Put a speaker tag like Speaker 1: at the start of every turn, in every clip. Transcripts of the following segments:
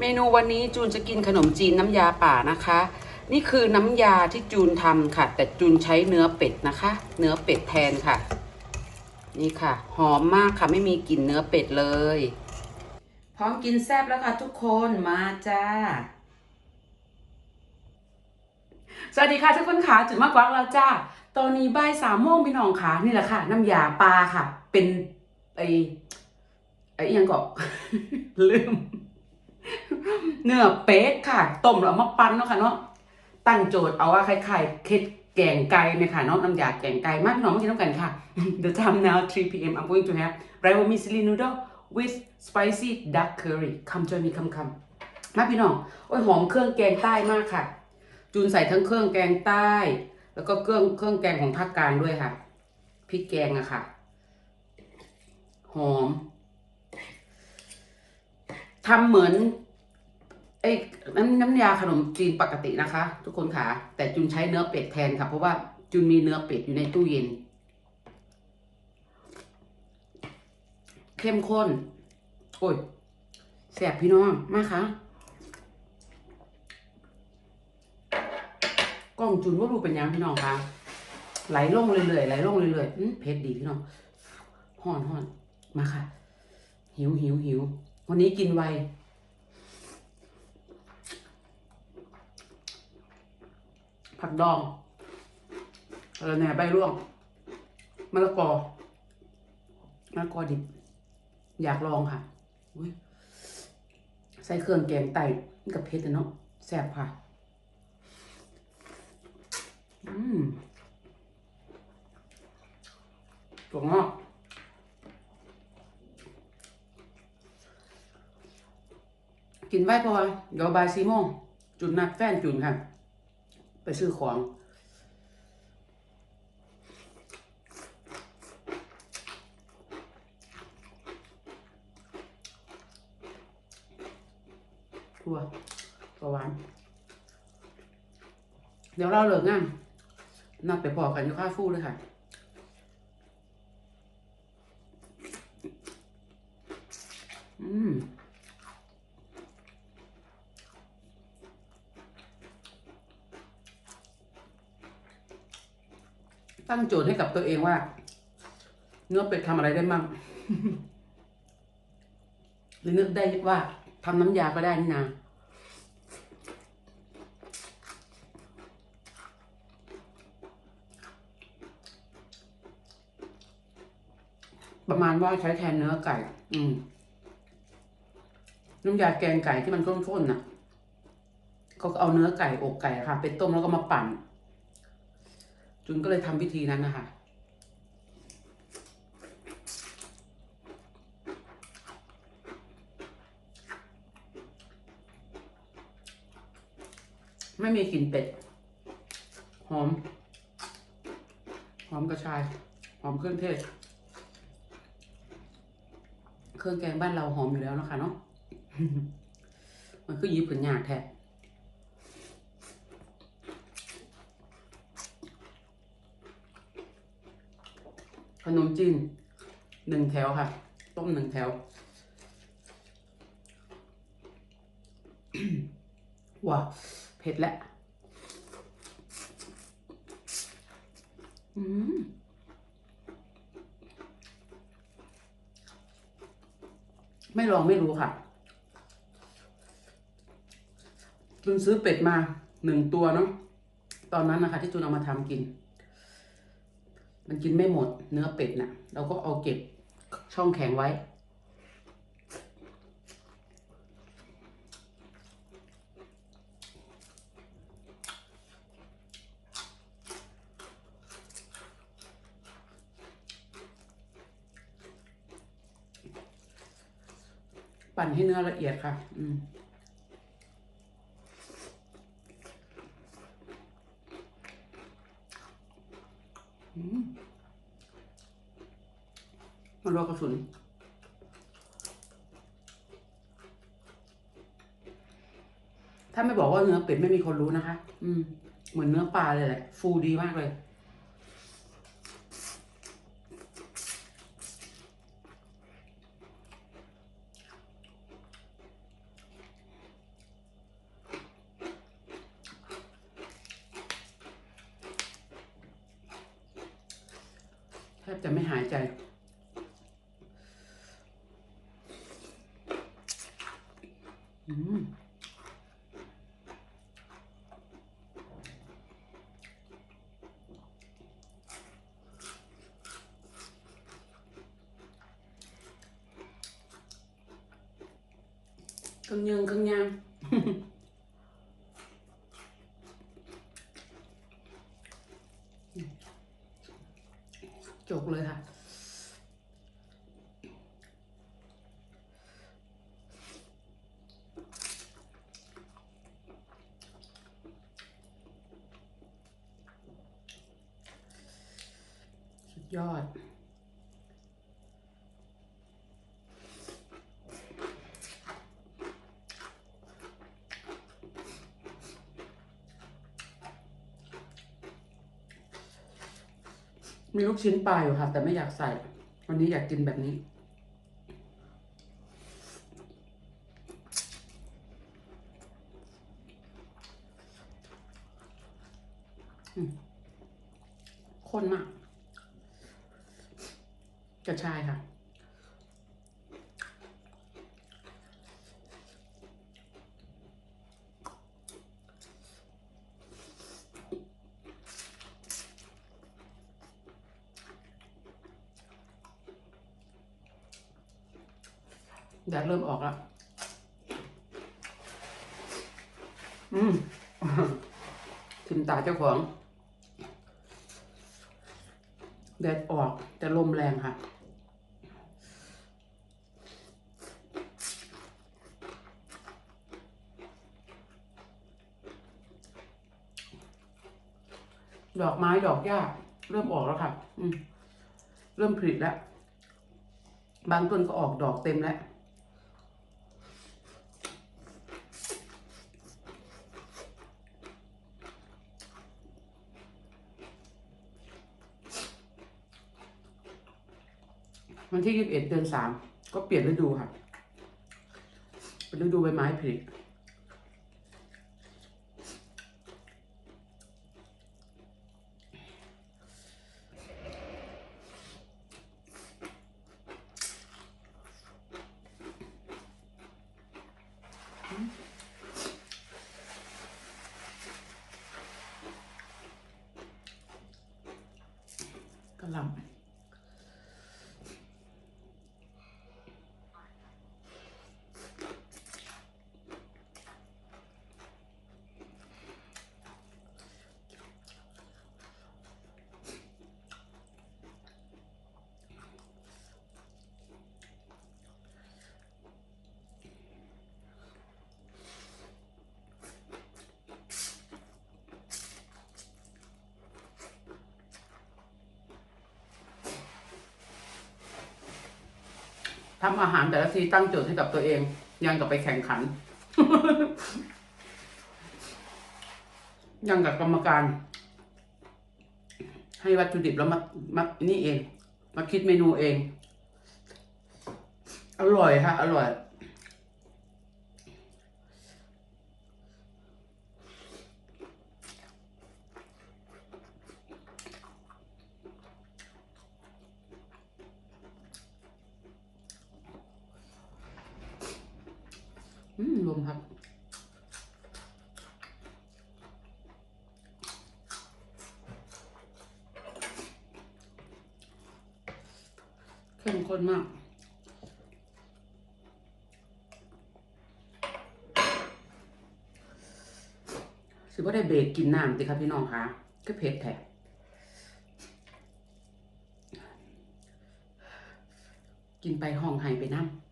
Speaker 1: เมนูวันนี้จูนจะกินขนมจีนน้ำยาป่านะคะ นี่คือน้ำยาที่จูนทำค่ะ แต่จูนใช้เนื้อเป็ดนะคะ เนื้อเป็ดแทนค่ะ นี่ค่ะ หอมมากค่ะไม่มีกลิ่นเนื้อเป็ดเลย พร้อมกินแซ่บแล้วค่ะทุกคนมาจ้าสวัสดีค่ะทุกคนค่ะจุดมากกว่าแล้วจ้าตอนนี้บ่ายสามโมงพี่น้องค่ะ นี่แหละค่ะ น้ำยาปลาค่ะ เป็นไอไออิหยังก็ลืม เนื้อเป็ดค่ะ ต้มแล้วมาปั้นเนาะค่ะเนาะตั้งโจทย์เอาว่าคล้ายๆเค็ดแกงไก่เนี่ยค่ะเนาะน้ำยาแกงไก่มากพี่น้องมากินน้ำกันค่ะ The time now 3 p.m. I'm going to have rice vermicelli noodle with spicy duck curry come join me come come มาพี่น้องโอ้ยหอมเครื่องแกงใต้มากค่ะ จูนใส่ทั้งเครื่องแกงใต้ แล้วก็เครื่องเครื่องแกงของภาคกลางด้วยค่ะพริกแกงอะค่ะ หอมทำเหมือน ไอ้น้ำน้ำยาขนมจีนปกตินะคะ ทุกคนค่ะ แต่จุนใช้เนื้อเป็ดแทนค่ะ เพราะว่าจุนมีเนื้อเป็ดอยู่ในตู้เย็น เข้มข้น โอ้ยแสบพี่น้องมากค่ะกล้องจุนว่าดูเป็นยังพี่น้องคะไหลลงเรื่อยๆไหลลงเรื่อยๆอื้อเผ็ดดีพี่น้องห่อนห่อนมาค่ะ หิวหิวหิววันนี้กินไว ผักดองอะไรแหน่ใบร่วงมะละกอมะละกอดิบ อยากลองค่ะใส่เครื่องแกงไต่กับเผ็ดอะเนาะแซ่บค่ะ อืมถั่วงอกกินไว้พอเดี๋ยวบ่ายสี่โมงจุนนัดแฟนจุนค่ะ ไปซื้อของถั่วตัวหวานเดี๋ยวเราเหลืองานนัดไปพอกันอยู่ค่าฟู่เลยค่ะ อืม ตั้งโจทย์ให้กับตัวเองว่า เนื้อเป็ดทำอะไรได้มั่งหรือนึกได้ว่าทำน้ำยาก็ได้นี่นาประมาณว่าใช้แทนเนื้อไก่ อืม น้ำยาแกงไก่ที่มันข้นๆน่ะ ก็เอาเนื้อไก่อกไก่ค่ะ ไปต้มแล้วก็มาปั่น จุนก็เลยทำพิธีนั้นนะคะไม่มีกลิ่นเป็ด หอม หอมกระชาย หอมเครื่องเทศ เครื่องแกงบ้านเราหอมอยู่แล้วนะคะเนาะ มันคือยิบผืนหยาดแท้ ขนมจีนหนึ่งแถวค่ะ ต้มหนึ่งแถวว้าเผ็ดแล้วอืมไม่ลองไม่รู้ค่ะจุนซื้อเป็ดมาหนึ่งตัวเนาะตอนนั้นนะคะ ที่จุนเอามาทำกิน มันกินไม่หมดเนื้อเป็ดน่ะ เราก็เอาเก็บช่องแข็งไว้ ปั่นให้เนื้อละเอียดค่ะ อืม มันรอกระสุนถ้าไม่บอกว่าเนื้อเป็ดไม่มีคนรู้นะคะ อืม เหมือนเนื้อปลาเลยแหละ ฟูดีมากเลย จะไม่หายใจ อืมครึ่งยังครึ่งยัง จกเลยค่ะ สุด ยอด มีลูกชิ้นปลาอยู่ค่ะ แต่ไม่อยากใส่ วันนี้อยากกินแบบนี้อืมข้นมาก กระชายค่ะ แดดเริ่มออกแล้ว อืมทิมตาเจ้าของ แดดออกแต่ลมแรงค่ะ ดอกไม้ดอกหญ้าเริ่มออกแล้วค่ะ อืมเริ่มผลิแล้ว บางต้นก็ออกดอกเต็มแล้ววันที่ยี่สิบเอ็ดเดือนสามก็เปลี่ยนฤดูค่ะ เป็นฤดูใบไม้ผลิ กระหลำ ทำอาหารแต่ละทีตั้งโจทย์ให้กับตัวเอง ยังกับไปแข่งขัน ยังกับกรรมการ ให้วัตถุดิบแล้วมามานี่เอง มาคิดเมนูเอง อร่อยค่ะอร่อย อืมรวมครับ เข้มข้นมากสิว่าได้เบรกกินน้ำติครับพี่น้องคะก็เผ็ดแท้กินไปห้องไห้ไปน้ำ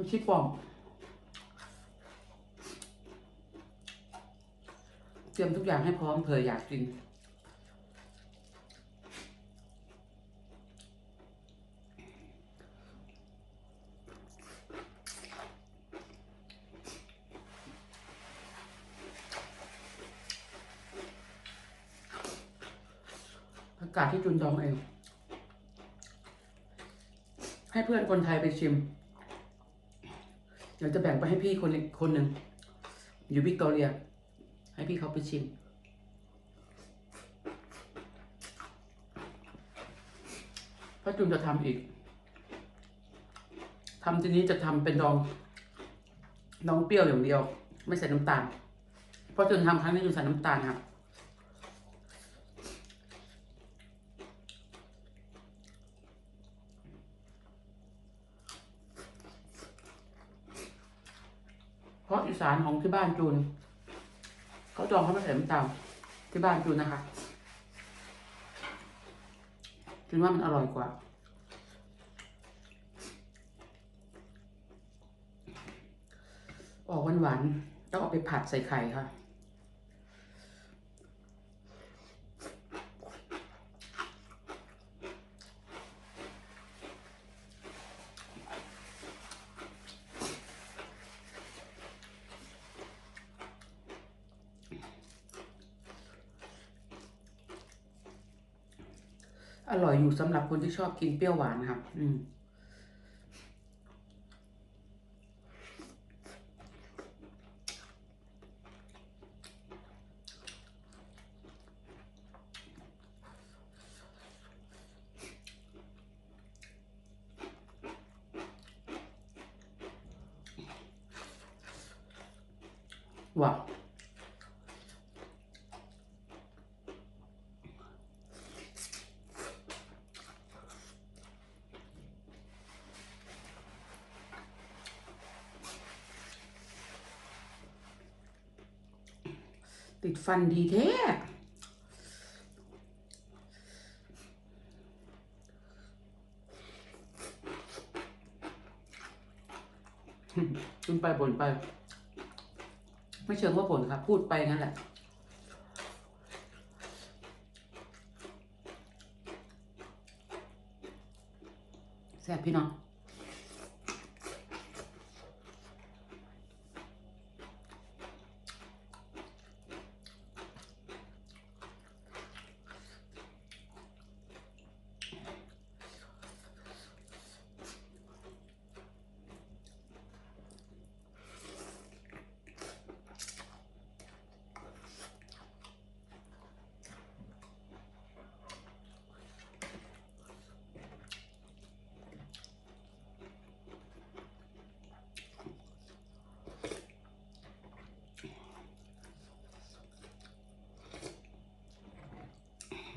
Speaker 1: มันชิปอมเตรียมทุกอย่าง ให้พร้อมเผื่ออยากกิน ผักกาดที่จุนดองเอง ให้เพื่อนคนไทยไปชิม เดี๋ยวจะแบ่งไปให้พี่คนคนหนึ่งอยู่วิกตอเรียให้พี่เขาไปชิม เพราจุนจะทำอีกทำทีนี้จะทำเป็นดองดองเปรี้ยวอย่างเดียว ไม่ใส่น้ำตาลเพราะจุนทำครั้งนี้จุนใส่น้ำตาลครับเพราะอีสานของที่บ้านจูนเขาจองเขาไม่ใส่น้ำตาลที่บ้านจูนนะคะ จูนว่ามันอร่อยกว่า ออกหวานๆต้องเอาไปผัดใส่ไข่ค่ะ อร่อยอยู่สำหรับคนที่ชอบกินเปรี้ยวหวานครับ อืมว้าว ติดฟันดีแท้คุณไปบ่นไป ไม่เชิงว่าบ่นครับพูดไปงั้นแหละแซ่บพี่น้อง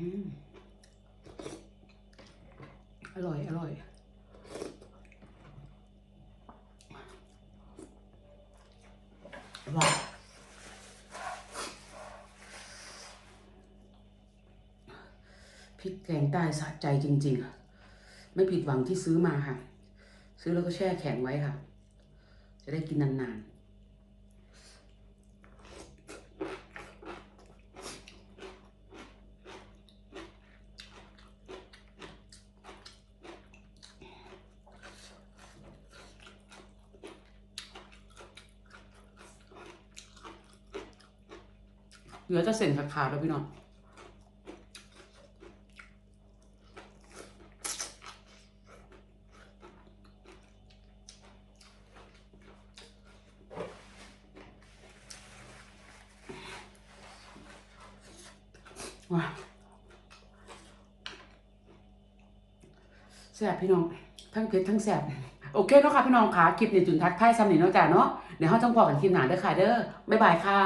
Speaker 1: อืมอ ร่อย อร่อย ว้าวพริกแกงใต้สะใจจริง ๆ ไม่ผิดหวังที่ซื้อมาค่ะ ซื้อแล้วก็แช่แข็งไว้ค่ะ จะได้กินนาน ๆ เหลือจะเส้นขาดๆแล้วพี่น้องว้าแซ่บพี่น้อง ทั้งเผ็ดทั้งแซ่บโอเคเนาะค่ะพี่น้องค่ะคลิปนี้จุนทักทายซ้ำนี่เนาะจ้ะเนาะเดี๋ยวเราต้องพอกันคลิปหนาเด้อค่ะเด้อบ๊ายบายค่ะ